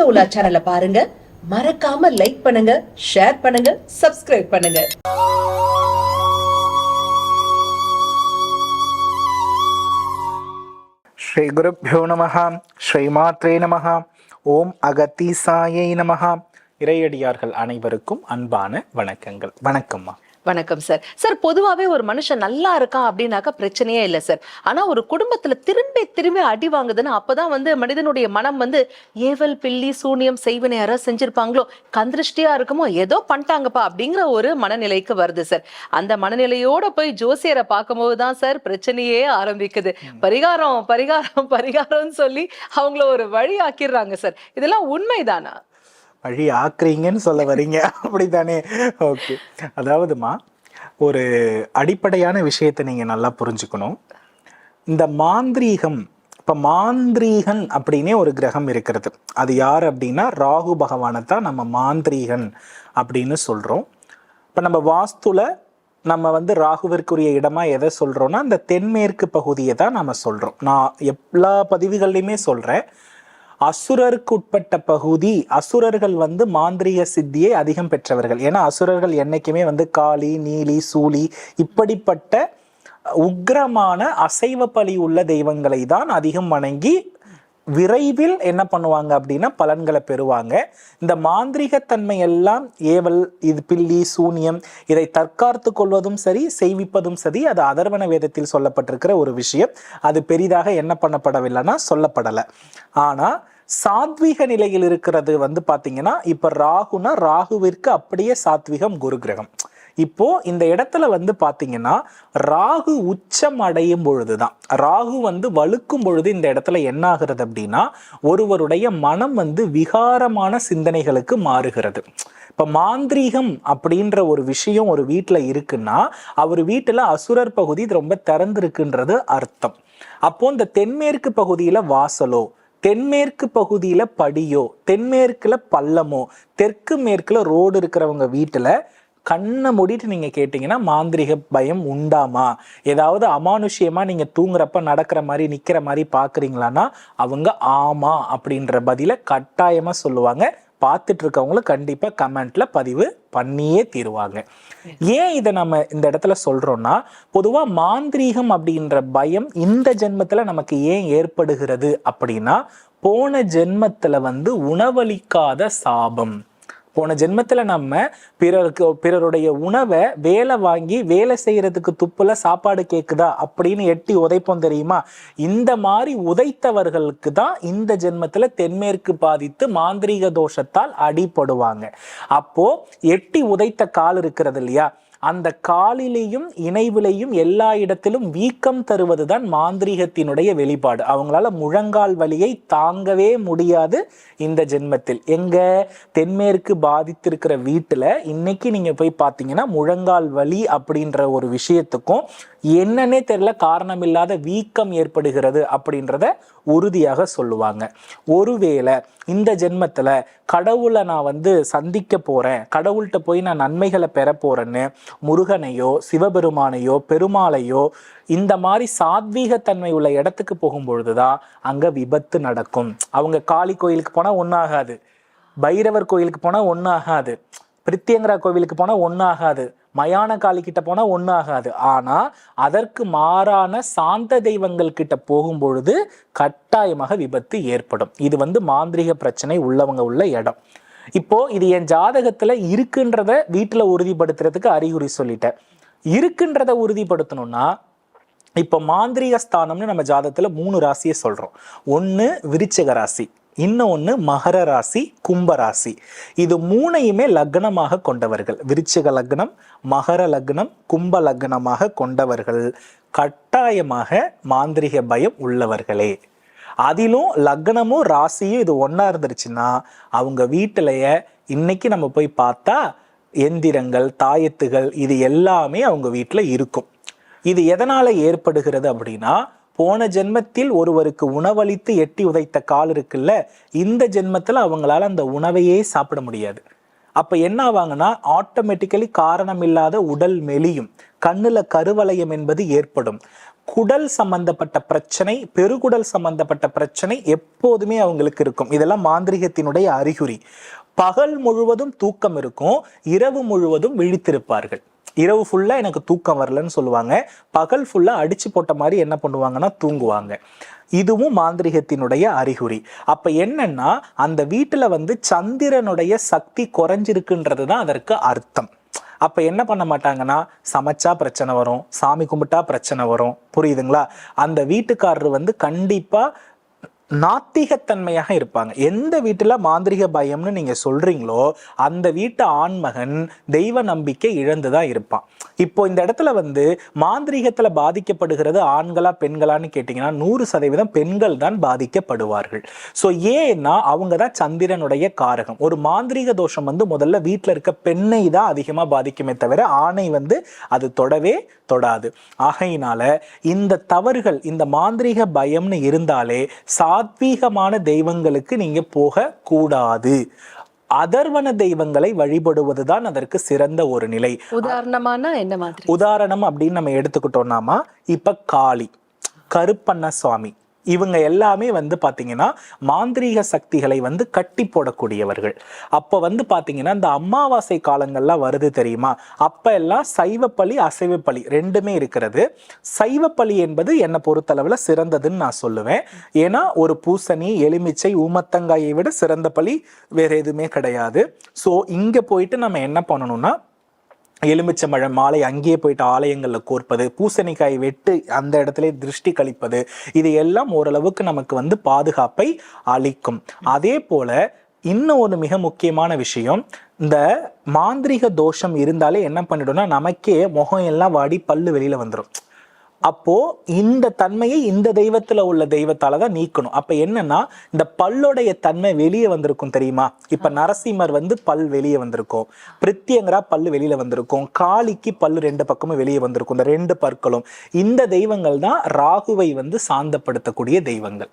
ஆன்மீக உலா சேனலை பாருங்க. மறக்காம லைக் பண்ணுங்க ஷேர் பண்ணுங்க சப்ஸ்கிரைப் பண்ணுங்க. ஸ்ரீ குருப்பியோ நம ஸ்ரீமாத்ரே நம ஓம் அகத்தீசாயை நம இறையடியார்கள் அனைவருக்கும் அன்பான வணக்கங்கள். வணக்கம்மா. வணக்கம் சார் சார் பொதுவாவே ஒரு மனுஷன் நல்லா இருக்கான் அப்படின்னாக்கா பிரச்சனையே இல்லை சார் ஆனா ஒரு குடும்பத்துல திரும்பி திரும்பி அடி வாங்குதுன்னா அப்பதான் வந்து மனிதனுடைய மனம் வந்து ஏவல் பில்லி சூனியம் செய்வினை யாராவது செஞ்சிருப்பாங்களோ கந்திருஷ்டியா இருக்குமோ ஏதோ பண்ணிட்டாங்கப்பா அப்படிங்கிற ஒரு மனநிலைக்கு வருது சார் அந்த மனநிலையோட போய் ஜோசியரை பார்க்கும்போது தான் சார் பிரச்சனையே ஆரம்பிக்குது. பரிகாரம் பரிகாரம் பரிகாரம்னு சொல்லி அவங்கள ஒரு வழி ஆக்கிடுறாங்க சார் இதெல்லாம் உண்மைதானா? வழி ஆக்குறீங்கன்னு சொல்ல வரீங்க. அப்படித்தானே? ஓகே அதாவதுமா ஒரு அடிப்படையான விஷயத்தை நீங்க நல்லா புரிஞ்சுக்கணும். இந்த மாந்திரீகம் இப்ப மாந்திரீகன் அப்படின்னே ஒரு கிரகம் இருக்கிறது. அது யார் அப்படின்னா ராகு பகவானை தான் நம்ம மாந்திரீகன் அப்படின்னு சொல்றோம். இப்ப நம்ம வாஸ்துல நம்ம வந்து ராகுவிற்குரிய இடமா எதை சொல்றோம்னா அந்த தென்மேற்கு பகுதியை தான் நம்ம சொல்றோம். நான் எல்லா பதிவுகள்லையுமே சொல்றேன். அசுரருக்கு உட்பட்ட பகுதி அசுரர்கள் வந்து மாந்திரீக சித்தியை அதிகம் பெற்றவர்கள். ஏன்னா அசுரர்கள் என்றைக்குமே வந்து காளி நீலி சூலி இப்படிப்பட்ட உக்ரமான அசைவ பலி உள்ள தெய்வங்களை தான் அதிகம் வணங்கி விரைவில் என்ன பண்ணுவாங்க அப்படின்னா பலன்களை பெறுவாங்க. இந்த மாந்திரிகத்தன்மை எல்லாம் ஏவல் இது பில்லி சூனியம் இதை தற்காத்து கொள்வதும் சரி செய்விப்பதும் சரி அது அதர்வன வேதத்தில் சொல்லப்பட்டிருக்கிற ஒரு விஷயம். அது பெரிதாக என்ன பண்ணப்படவில்லைன்னா சொல்லப்படலை. ஆனால் சாத்வீக நிலையில் இருக்கிறது வந்து பார்த்தீங்கன்னா இப்போ ராகுனா ராகுவிற்கு அப்படியே சாத்விகம் குரு கிரகம். இப்போ இந்த இடத்துல வந்து பார்த்தீங்கன்னா ராகு உச்சம் அடையும் பொழுது தான் ராகு வந்து வலுக்கும் பொழுது இந்த இடத்துல என்ன ஆகிறது அப்படின்னா ஒருவருடைய மனம் வந்து விகாரமான சிந்தனைகளுக்கு மாறுகிறது. இப்போ மாந்திரீகம் அப்படின்ற ஒரு விஷயம் ஒரு வீட்டில் இருக்குன்னா அவர் வீட்டில் அசுரர் பகுதி ரொம்ப திறந்திருக்குன்றது அர்த்தம். அப்போ இந்த தென்மேற்கு பகுதியில வாசலோ தென்மேற்கு பகுதியில படியோ தென்மேற்கில் பள்ளமோ தெற்கு மேற்கில் ரோடு இருக்கிறவங்க வீட்டில் கண்ணை மூடிட்டு நீங்க கேட்டீங்கன்னா மாந்திரிக பயம் உண்டாமா? ஏதாவது அமானுஷ்யமா நீங்க தூங்குறப்ப நடக்கிற மாதிரி நிக்கிற மாதிரி பாக்குறீங்களான்னா அவங்க ஆமா அப்படின்ற பதில கட்டாயமா சொல்லுவாங்க. பார்த்துட்டு இருக்கவங்களும் கண்டிப்பா கமெண்ட்ல பதிவு பண்ணியே தீருவாங்க. ஏன் இதை நம்ம இந்த இடத்துல சொல்றோம்னா பொதுவா மாந்திரீகம் அப்படின்ற பயம் இந்த ஜென்மத்துல நமக்கு ஏன் ஏற்படுகிறது அப்படின்னா போன ஜென்மத்துல வந்து உணவளிக்காத சாபம். போன ஜென்மத்தில் நம்ம பிறருக்கு பிறருடைய உணவை வேலை வாங்கி வேலை செய்கிறதுக்கு துப்பில் சாப்பாடு கேட்குதா அப்படின்னு எட்டி உதைப்போம் தெரியுமா? இந்த மாதிரி உதைத்தவர்களுக்கு தான் இந்த ஜென்மத்தில் தென்மேற்கு பாதித்து மாந்திரீக தோஷத்தால் அடிபடுவாங்க. அப்போது எட்டி உதைத்த கால் இருக்கிறது இல்லையா? அந்த காலிலேயும் இணைவிலையும் எல்லா இடத்திலும் வீக்கம் தருவதுதான் மாந்திரீகத்தினுடைய வெளிப்பாடு. அவங்களால முழங்கால் வலியை தாங்கவே முடியாது இந்த ஜென்மத்தில். எங்க தென்மேற்கு பாதித்திருக்கிற வீட்டுல இன்னைக்கு நீங்க போய் பார்த்தீங்கன்னா முழங்கால் வலி அப்படின்ற ஒரு விஷயத்துக்கும் என்னன்னே தெரியல காரணம் இல்லாத வீக்கம் ஏற்படுகிறது அப்படின்றத உறுதியாக சொல்லுவாங்க. ஒருவேளை இந்த ஜென்மத்துல கடவுளை நான் வந்து சந்திக்க போறேன் கடவுள்கிட்ட போய் நான் நன்மைகளை பெற போறேன்னு முருகனையோ சிவபெருமானையோ பெருமாளையோ இந்த மாதிரி சாத்வீகத்தன்மை உள்ள இடத்துக்கு போகும்பொழுதுதான் அங்கே விபத்து நடக்கும். அவங்க காளி கோயிலுக்கு போனால் ஒன்றாகாது பைரவர் கோயிலுக்கு போனால் ஒன்றாகாது பிரித்தியங்கரா கோவிலுக்கு போனால் ஒன்றாகாது மயான காளி கிட்ட போனால் ஒன்றாகாது ஆகாது அதற்கு மாறான சாந்த தெய்வங்கள் கிட்ட போகும்பொழுது கட்டாயமாக விபத்து ஏற்படும். இது வந்து மாந்திரிக பிரச்சனை உள்ளவங்க உள்ள இடம். இப்போ இது என் ஜாதகத்துல இருக்குன்றத வீட்டுல உறுதிப்படுத்துறதுக்கு அறிகுறி சொல்லிட்டேன். இருக்குன்றத உறுதிப்படுத்தணும்னா இப்போ மாந்திரிக ஸ்தானம்னு நம்ம ஜாதகத்துல மூணு ராசியை சொல்றோம். ஒன்று விருச்சக ராசி இன்னொன்று மகர ராசி கும்ப ராசி. இது மூணையுமே லக்னமாக கொண்டவர்கள். விருச்சிக லக்னம் மகர லக்னம் கும்ப லக்னமாக கொண்டவர்கள். கட்டாயமாக மாந்திரிக பயம் உள்ளவர்களே. அதிலும் லக்னமும் ராசியும் இது ஒன்றா இருந்துருச்சுன்னா அவங்க வீட்டிலையே இன்னைக்கு நம்ம போய் பார்த்தா எந்திரங்கள் தாயத்துகள் இது எல்லாமே அவங்க வீட்டில் இருக்கும். இது எதனால் ஏற்படுகிறது அப்படின்னா போன ஜென்மத்தில் ஒருவருக்கு உணவளித்து எட்டி உதைத்த கால் இருக்குல்ல இந்த ஜென்மத்தில் அவங்களால அந்த உணவையே சாப்பிட முடியாது. அப்ப என்ன ஆவாங்கன்னா ஆட்டோமேட்டிக்கலி காரணம் இல்லாத உடல் மெலியும் கண்ணுல கருவளையம் என்பது ஏற்படும். குடல் சம்பந்தப்பட்ட பிரச்சனை பெருகுடல் சம்பந்தப்பட்ட பிரச்சனை எப்போதுமே அவங்களுக்கு இருக்கும். இதெல்லாம் மாந்திரிகத்தினுடைய அறிகுறி. பகல் முழுவதும் தூக்கம் இருக்கும் இரவு முழுவதும் விழித்திருப்பார்கள். இரவு ஃபுல்லா எனக்கு தூக்கம் வரலன்னு சொல்லுவாங்க. பகல் ஃபுல்லா அடிச்சு போட்ட மாதிரி என்ன பண்ணுவாங்கன்னா தூங்குவாங்க. இதுவும் மாந்திரிகத்தினுடைய அறிகுறி. அப்ப என்னன்னா அந்த வீட்டுல வந்து சந்திரனுடைய சக்தி குறைஞ்சிருக்குன்றது தான் அதற்கு அர்த்தம். அப்ப என்ன பண்ண மாட்டாங்கன்னா சமைச்சா பிரச்சனை வரும் சாமி கும்பிட்டா பிரச்சனை வரும். புரியுதுங்களா? அந்த வீட்டுக்காரர் வந்து கண்டிப்பா நாத்திகத்தன்மையாக இருப்பாங்க. எந்த வீட்டில் மாந்திரிக பயம்னு நீங்கள் சொல்கிறீங்களோ அந்த வீட்டு ஆண்மகன் தெய்வ நம்பிக்கை இழந்து தான் இருப்பான். இப்போ இந்த இடத்துல வந்து மாந்திரிகத்தில் பாதிக்கப்படுகிறது ஆண்களா பெண்களான்னு கேட்டிங்கன்னா நூறு சதவீதம் பெண்கள் தான் பாதிக்கப்படுவார்கள். ஸோ ஏன்னா அவங்க தான் சந்திரனுடைய காரகம். ஒரு மாந்திரீக தோஷம் வந்து முதல்ல வீட்டில் இருக்க பெண்ணை தான் அதிகமாக பாதிக்குமே தவிர ஆணை வந்து அது தொடவே தொடாது. ஆகையினால இந்த தவறுகள் இந்த மாந்திரீக பயம்னு இருந்தாலே சா சாத்வீகமான தெய்வங்களுக்கு நீங்க போக கூடாது அதர்வன தெய்வங்களை வழிபடுவதுதான் அதற்கு சிறந்த ஒரு நிலை. உதாரணமான என்ன மாதிரி? உதாரணம் அப்படின்னு நம்ம எடுத்துக்கிட்டோம்னாமா இப்ப காளி கருப்பண்ண சுவாமி. இவங்க எல்லாமே வந்து பார்த்தீங்கன்னா மாந்திரீக சக்திகளை வந்து கட்டி போடக்கூடியவர்கள். அப்போ வந்து பார்த்தீங்கன்னா இந்த அமாவாசை காலங்கள்லாம் வருது தெரியுமா? அப்போ எல்லாம் சைவப்பலி அசைவப்பலி ரெண்டுமே இருக்கிறது. சைவப்பலி என்பது என்னை பொறுத்தளவில் சிறந்ததுன்னு நான் சொல்லுவேன். ஏன்னா ஒரு பூசணி எலுமிச்சை ஊமத்தங்காயை விட சிறந்த பலி வேற எதுவுமே கிடையாது. ஸோ இங்கே போயிட்டு நம்ம என்ன பண்ணணும்னா எலுமிச்சம்பழம் மாலை அங்கேயே போயிட்டு ஆலயங்களில் கோர்ப்பது பூசணிக்காய் வெட்டு அந்த இடத்துல திருஷ்டி கழிப்பது இது எல்லாம் ஓரளவுக்கு நமக்கு வந்து பாதுகாப்பை அளிக்கும். அதே போல இன்னும் ஒரு மிக முக்கியமான விஷயம் இந்த மாந்திரிக தோஷம் இருந்தாலே என்ன பண்ணிடும்னா நமக்கே முகம் எல்லாம் வாடி பல்லு வெளியில வந்துடும் அப்போ இந்த தன்மையை இந்த தெய்வத்துல உள்ள தெய்வத்தால தான் நீக்கணும். அப்ப என்னன்னா இந்த பல்லுடைய தன்மை வெளியே வந்திருக்கும் தெரியுமா? இப்ப நரசிம்மர் வந்து பல் வெளியே வந்திருக்கும். பிரித்தியங்கரா பல்லு வெளியில வந்திருக்கும். காளிக்கு பல்லு ரெண்டு பக்கமும் வெளியே வந்திருக்கும். இந்த ரெண்டு பற்களும். இந்த தெய்வங்கள் தான் ராகுவை வந்து சாந்தப்படுத்தக்கூடிய தெய்வங்கள்.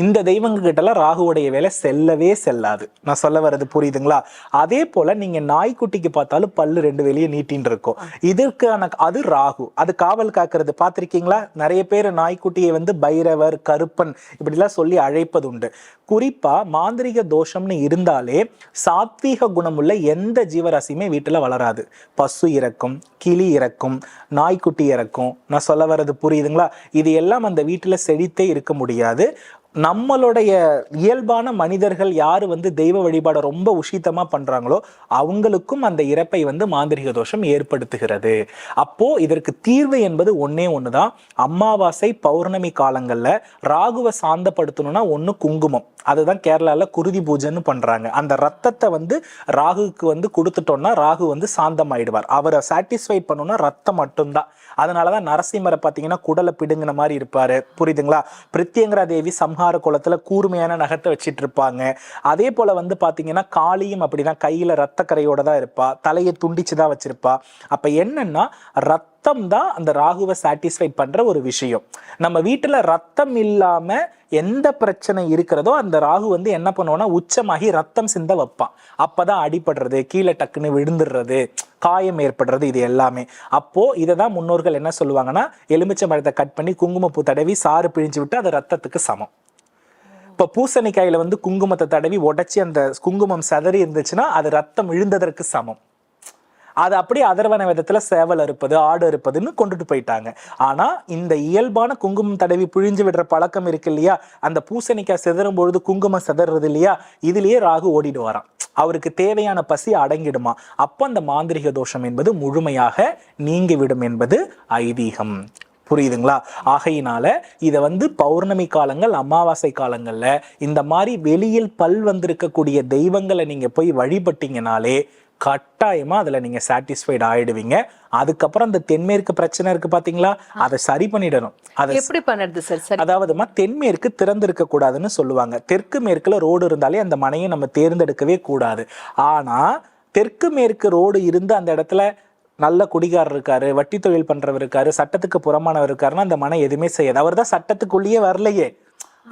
இந்த தெய்வங்ககிட்டலாம் ராகுவுடைய வேலை செல்லவே செல்லாது. நான் சொல்ல வர்றது புரியுதுங்களா? அதே போல நீங்க நாய்க்குட்டிக்கு பார்த்தாலும் பல்லு ரெண்டு வெளியே நீட்டின்னு இருக்கும். இதற்கான அது ராகு. அது காவல் காக்கிறது. பார்த்துருக்கீங்களா? நிறைய பேர் நாய்க்குட்டியை வந்து பைரவர் கருப்பன் இப்படிலாம் சொல்லி அழைப்பது உண்டு குறிப்பா மாந்திரிக தோஷம்னு இருந்தாலே சாத்வீக குணமுள்ள எந்த ஜீவராசியுமே வீட்டுல வளராது. பசு இறக்கும் கிளி இறக்கும் நாய்க்குட்டி இறக்கும். நான் சொல்ல வர்றது புரியுதுங்களா? இது எல்லாம் அந்த வீட்டுல செழித்தே இருக்க முடியாது. நம்மளுடைய இயல்பான மனிதர்கள் யார் வந்து தெய்வ வழிபாடை ரொம்ப உஷித்தமாக பண்ணுறாங்களோ அவங்களுக்கும் அந்த இறப்பை வந்து மாந்திரிக தோஷம் ஏற்படுத்துகிறது. அப்போ இதற்கு தீர்வு என்பது ஒன்றே ஒன்று தான் அமாவாசை பௌர்ணமி காலங்களில் ராகுவை சாந்தப்படுத்தணும்னா ஒன்று குங்குமம். அதுதான் கேரளாவில் குருதி பூஜைன்னு பண்ணுறாங்க அந்த ரத்தத்தை வந்து ராகுக்கு வந்து கொடுத்துட்டோம்னா ராகு வந்து சாந்தமாயிடுவார். அவரை சாட்டிஸ்ஃபை பண்ணணும்னா ரத்தம் மட்டும்தான். அதனாலதான் நரசிம்மரை பார்த்தீங்கன்னா குடலை பிடுங்கின மாதிரி இருப்பார். புரியுதுங்களா? பிரித்யங்கரா தேவி சம்ஹார குளத்துல கூர்மையான நகத்தை வச்சிட்டு இருப்பாங்க அதே போல வந்து பாத்தீங்கன்னா காளியும் அப்படிதான் கையில ரத்தக்கரையோட தான் இருப்பா. தலையை துண்டிச்சு தான் வச்சிருப்பா. அப்ப என்னன்னா ரத்தம் தான் அந்த ராகுவை சாட்டிஸ்ஃபை பண்ற ஒரு விஷயம். நம்ம வீட்டுல ரத்தம் இல்லாம எந்த பிரச்சனை இருக்கிறதோ அந்த ராகு வந்து என்ன பண்ணுவோம்னா உச்சமாகி ரத்தம் சிந்த வைப்பான். அப்பதான் அடிபடுறது கீழே டக்குன்னு விழுந்துடுறது காயம் ஏற்படுறது இது எல்லாமே. அப்போ இதை தான் முன்னோர்கள் என்ன சொல்லுவாங்கன்னா எலுமிச்சை மரத்தை கட் பண்ணி குங்குமப்பூ தடவி சாறு பிழிஞ்சு விட்டு அது ரத்தத்துக்கு சமம். இப்போ பூசணிக்காயில் வந்து குங்குமத்தை தடவி உடச்சி அந்த குங்குமம் சதறி இருந்துச்சுன்னா அது ரத்தம் விழுந்ததற்கு சமம். அது அப்படியே அதர்வன விதத்துல சேவல் அறுப்பது ஆடு அறுப்பதுன்னு கொண்டுட்டு போயிட்டாங்க. ஆனா இந்த இயல்பான குங்குமம் தடவி பிழிஞ்சு விடுற பழக்கம் இருக்கு இல்லையா? அந்த பூசணிக்காய் சிதறும் பொழுது குங்குமம் சிதறது இல்லையா? இதுலயே ராகு ஓடிட்டு வரான் அவருக்கு தேவையான பசி அடங்கிடுமா? அப்ப அந்த மாந்திரிக தோஷம் என்பது முழுமையாக நீங்கிவிடும் என்பது ஐதீகம். புரியுதுங்களா? ஆகையினால இதை வந்து பௌர்ணமி காலங்கள் அமாவாசை காலங்கள்ல இந்த மாதிரி வெளியில் பல் வந்திருக்கக்கூடிய தெய்வங்களை நீங்க போய் வழிபட்டீங்கனாலே கட்டாயமா அதுல நீங்க சாட்டிஸ்ஃபைடு ஆயிடுவீங்க. அதுக்கப்புறம் அந்த தென்மேற்கு பிரச்சனை இருக்கு பாத்தீங்களா? அதை சரி பண்ணிடணும். அதை எப்படி பண்ணுறது சார்? சரி. அதாவதுமா தென்மேற்கு திறந்திருக்க கூடாதுன்னு சொல்லுவாங்க. தெற்கு மேற்குல ரோடு இருந்தாலே அந்த மனையை நம்ம தேர்ந்தெடுக்கவே கூடாது. ஆனா தெற்கு மேற்கு ரோடு இருந்து அந்த இடத்துல நல்ல குடிகாரர் இருக்காரு வட்டி தொழில் பண்றவர் இருக்காரு சட்டத்துக்கு புறமானவர் இருக்காருன்னா அந்த மனை எதுவுமே செய்யாது. அவர் தான் சட்டத்துக்குள்ளேயே வரலையே.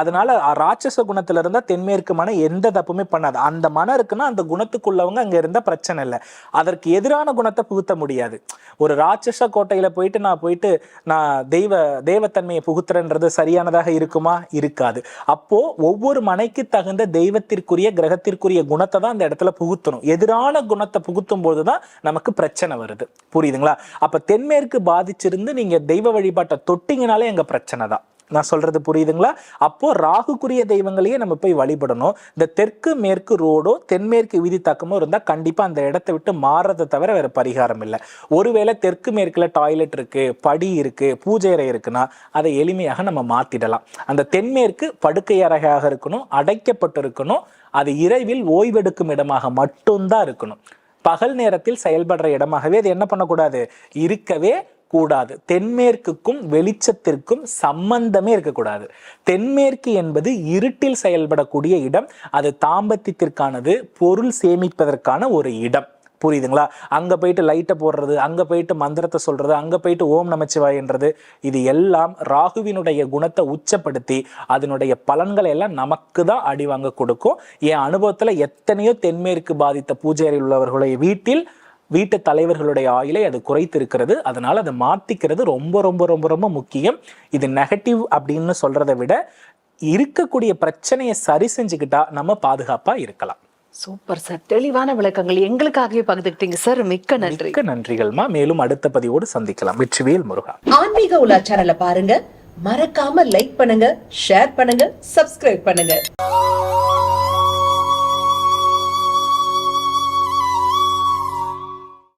அதனால ராட்சச குணத்துல இருந்தா தென்மேற்கு மனம் எந்த தப்புமே பண்ணாது. அந்த மனம் இருக்குன்னா அந்த குணத்துக்குள்ளவங்க அங்க இருந்தா பிரச்சனை இல்லை. அதற்கு எதிரான குணத்தை புகுத்த முடியாது. ஒரு ராட்சச கோட்டையில போயிட்டு நான் போயிட்டு நான் தெய்வ தெய்வத்தன்மையை புகுத்துறேன்றது சரியானதாக இருக்குமா? இருக்காது. அப்போ ஒவ்வொரு மனைக்கு தகுந்த தெய்வத்திற்குரிய கிரகத்திற்குரிய குணத்தை தான் அந்த இடத்துல புகுத்தணும். எதிரான குணத்தை புகுத்தும் போதுதான் நமக்கு பிரச்சனை வருது. புரியுதுங்களா? அப்ப தென்மேற்கு பாதிச்சிருந்து நீங்க தெய்வ வழிபாட்டை தொட்டிங்கனாலே எங்க பிரச்சனை தான். நான் சொல்றது புரியுதுங்களா? அப்போ ராகுக்குரிய தெய்வங்களையே நம்ம போய் வழிபடணும். இந்த தெற்கு மேற்கு ரோடோ தென்மேற்கு விதி தாக்கமோ இருந்தா கண்டிப்பா அந்த இடத்தை விட்டு மாறுறதை தவிர வேற பரிகாரம் இல்லை. ஒருவேளை தெற்கு மேற்குல டாய்லெட் இருக்கு படி இருக்கு பூஜை அறை இருக்குன்னா அதை எளிமையாக நம்ம மாத்திடலாம். அந்த தென்மேற்கு படுக்கை அறையாக இருக்கணும் அடைக்கப்பட்டு இருக்கணும் அது இரவில் ஓய்வெடுக்கும் இடமாக மட்டும்தான் இருக்கணும். பகல் நேரத்தில் செயல்படுற இடமாகவே அது என்ன பண்ணக்கூடாது? இருக்கவே கூடாது தென்மேற்குக்கும் வெளிச்சத்திற்கும் சம்பந்தமே இருக்கக்கூடாது. தென்மேற்கு என்பது இருட்டில் செயல்படக்கூடிய இடம். அது தாம்பத்தியத்திற்கானது பொருள் சேமிப்பதற்கான ஒரு இடம். புரியுதுங்களா? அங்கே போயிட்டு லைட்டை போடுறது அங்கே போயிட்டு மந்திரத்தை சொல்கிறது அங்கே போயிட்டு ஓம் நமச்சிவாயன்றது இது எல்லாம் ராகுவினுடைய குணத்தை உச்சப்படுத்தி அதனுடைய பலன்களை எல்லாம் நமக்கு தான் அடி வாங்க கொடுக்கும். என் அனுபவத்தில் எத்தனையோ தென்மேற்கு பாதித்த பூஜை அறையில் உள்ளவர்களுடைய வீட்டில் வீட்டு தலைவர்களுடைய ஆயுளை அது குறைத்திருக்கிறது. அதனால அதை மாத்திக்கிறது ரொம்ப ரொம்ப ரொம்ப ரொம்ப முக்கியம். இது நெகட்டிவ் அப்படின்னு சொல்றதை விட இருக்கக்கூடிய பிரச்சனையை சரி செஞ்சுக்கிட்டா நம்ம பாதுகாப்பா இருக்கலாம். Super sir. தெளிவான விளக்கங்கள் எங்களுக்காகவே பகிர்ந்துக்கிட்டீங்க சார். மிக்க நன்றி. மிக்க நன்றிகள்மா மேலும் அடுத்த பதிவோடு சந்திக்கலாம். வெற்றிவேல் முருகா. ஆன்மீக உலா சேனலை பாருங்க. மறக்காம லைக் பண்ணுங்க ஷேர் பண்ணுங்க சப்ஸ்கிரைப் பண்ணுங்க.